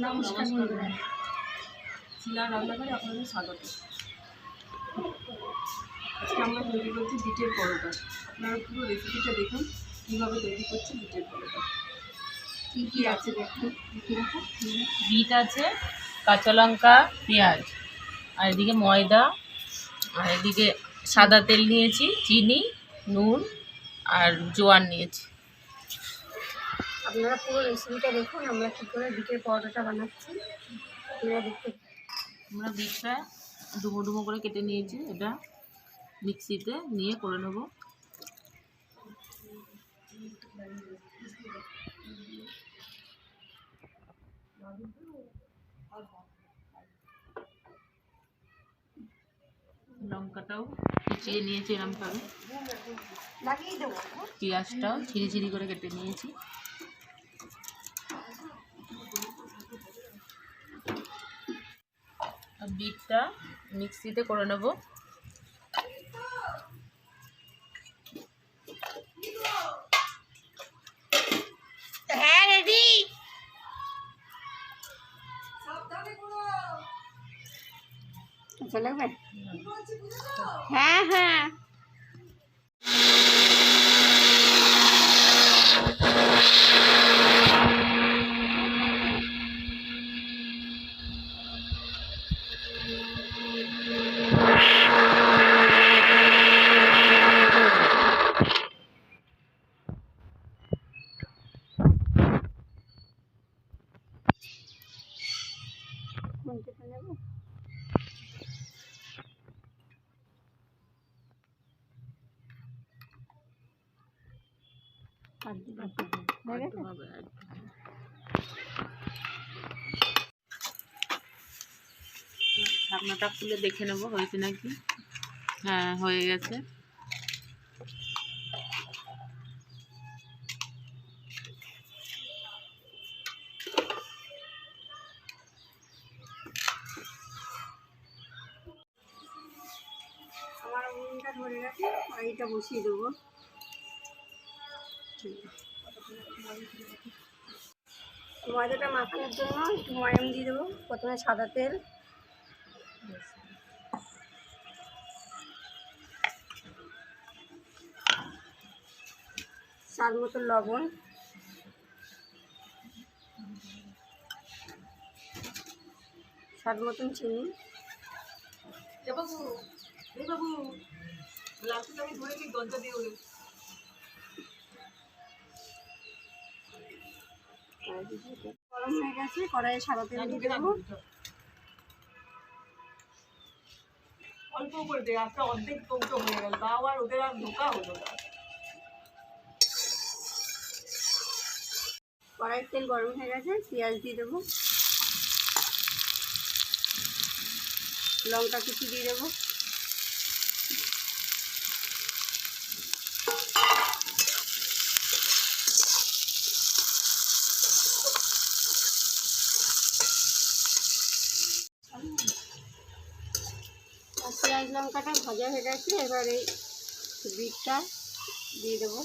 নমস্কার বন্ধুরা। শিলা রান্নাঘরে আপনাদের স্বাগত। আজকে আমরা তৈরি করছি বিটের পরোটা। আপনারা পুরো রেসিপিটা দেখুন কীভাবে তৈরি করছি বিটের পরোটা। কী কী আছে দেখুন বিট আছে কাঁচা লঙ্কা পেঁয়াজ। আর এদিকে ময়দা আর এদিকে সাদা তেল নিয়েছি চিনি নুন আর জোয়ান নিয়েছি। আপনারা পুরো রেসিপিটা দেখুন আমরা কী করে বিটের পরোটাটা বানাচ্ছি। আপনারা দেখতে আমরা বিটটা ডুমো ডুমো করে কেটে নিয়েছি এটা মিক্সিতে নিয়ে করে নেব। লঙ্কাটাও কুচিয়ে নিয়েছি এরমভাবে দেবো। পেঁয়াজটাও ছিঁড়ি ছিঁড়ি করে কেটে নিয়েছি। বিটটা মিক্সিতে করে নেব। হ্যাঁ লাগবে হ্যাঁ। ঢাকনাটা খুলে দেখে নেব হয়েছে নাকি? হ্যাঁ হয়ে গেছে। আমার উনুনটা ধরে গেছে কড়াইটা বসিয়ে দেবো। ময়দাটা মাখানোর জন্য একটু ময়াম দিয়ে দেবো। প্রথমে সাদা তেল। স্বাদ মতো লবণ। স্বাদ মতন চিনি। বাবু বাবু লাস্টে আমি ধরে কি দিয়ে গরম হয়ে গেছে কড়াইয়ে সাদা তেল দিয়ে দেবো। অল্প করে দে অর্ধেক হয়ে গেল তাও আর ওদের আর ঢোকা হলো না। কড়াইয়ের তেল গরম হয়ে গেছে পেঁয়াজ দিয়ে দেবো। লঙ্কা কুচি দিয়ে দেবো আর পেঁয়াজ লঙ্কাটা ভাজা হয়ে গেছে, এবার এই বিটটা দিয়ে দেবো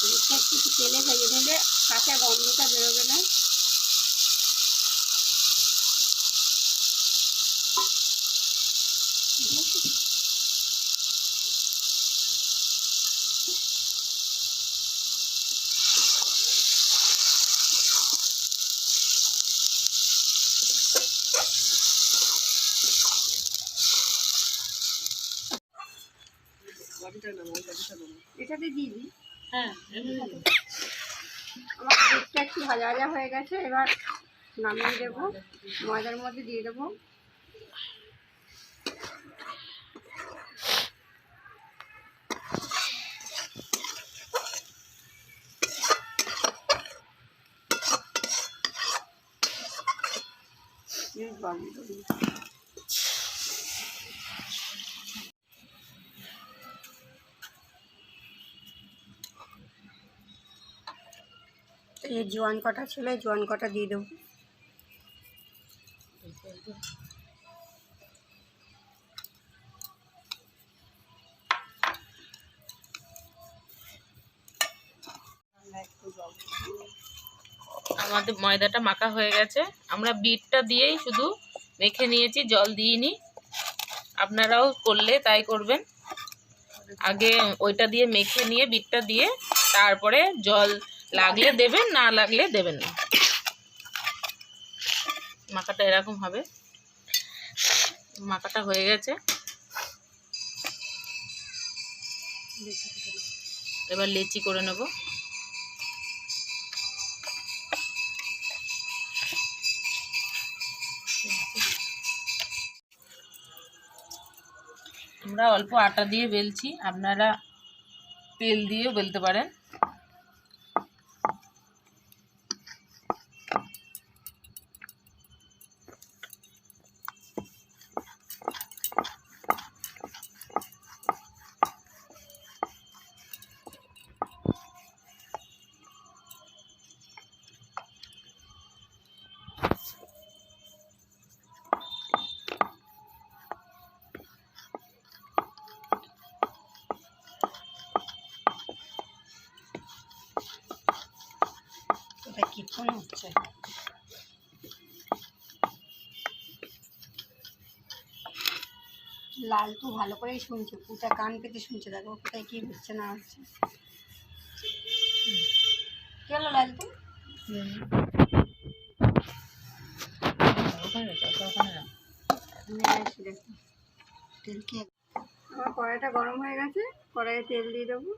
বিটটা একটু তেলে ভেজে নিলে কাঁচা গন্ধটা বেরোবে না ঠিক আছে? এটাতে হ্যাঁ আমার দুধটা একটু ভাজা ভাজা হয়ে গেছে এবার নামিয়ে দেবো। ময়দার মধ্যে দিয়ে দেবো। বাবু, এই জোয়ান কটা ছিল জোয়ান কটা দিয়ে দেবো। আমাদের ময়দাটা মাখা হয়ে গেছে। আমরা বিটটা দিয়েই শুধু মেখে নিয়েছি, জল দিইনি। আপনারাও করলে তাই করবেন। আগে ওইটা দিয়ে মেখে নিয়ে বিটটা দিয়ে তারপরে জল লাগলে দেবেন, না লাগলে দেবেন না। মাখাটা এরকম হবে। মাখাটা হয়ে গেছে। এবার লেচি করে নেব। আমরা অল্প আটা দিয়ে বেলছি। আপনারা তেল দিয়েও বেলতে পারেন। ফোন হচ্ছে লাল তো ভালো করেই শুনছে পুটা কান পেতে শুনছে দেখো, কোথায় কি হচ্ছে না হচ্ছে। কি হলো লাল তো? দেখো তেল আমার কড়াইটা গরম হয়ে গেছে, কড়াইয়ে তেল দিয়ে দেবো।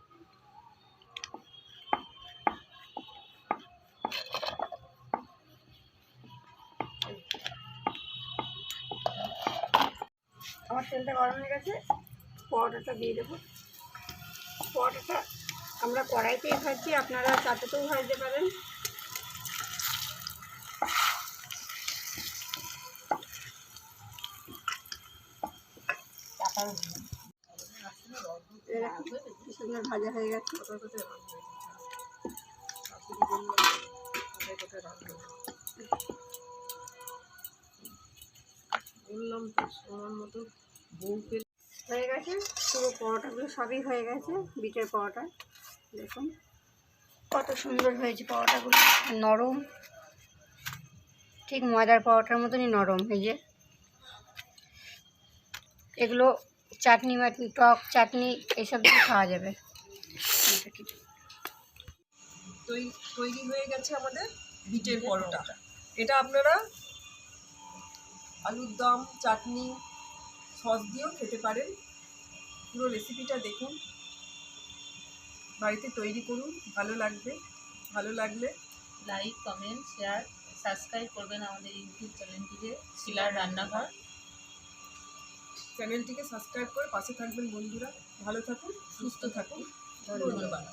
আমার তেলটা গরম হয়ে গেছে, পরোটাটা দিয়ে দেবো। পরোটাটা আমরা কড়াইতেই ভাজছি, আপনারা চাটাতেও ভাজতে পারেন। ভাজা হয়ে গেছে। বললাম তো, সময় মতো বউকে হয়ে গেছে, পুরো পরোটাগুলো সবই হয়ে গেছে বিটের পরোটা, দেখুন। কত সুন্দর হয়েছে পরোটাগুলো নরম। ঠিক ময়দার পরোটার মতনই নরম, এই যে। এগুলো চাটনি মাটনি টক চাটনি এইসব দিয়ে খাওয়া যাবে। তৈরি হয়ে গেছে আমাদের বিটের পরোটা। এটা আপনারা আলুর দম চাটনি সস দিয়েও খেতে পারেন। পুরো রেসিপিটা দেখুন। বাড়িতে তৈরি করুন ভালো লাগবে ভালো লাগলে লাইক কমেন্ট শেয়ার সাবস্ক্রাইব করবেন আমাদের ইউটিউব চ্যানেলটিকে শিলার রান্নাঘর। চ্যানেলটিকে সাবস্ক্রাইব করে পাশে থাকবেন বন্ধুরা। ভালো থাকুন সুস্থ থাকুন। ধন্যবাদ।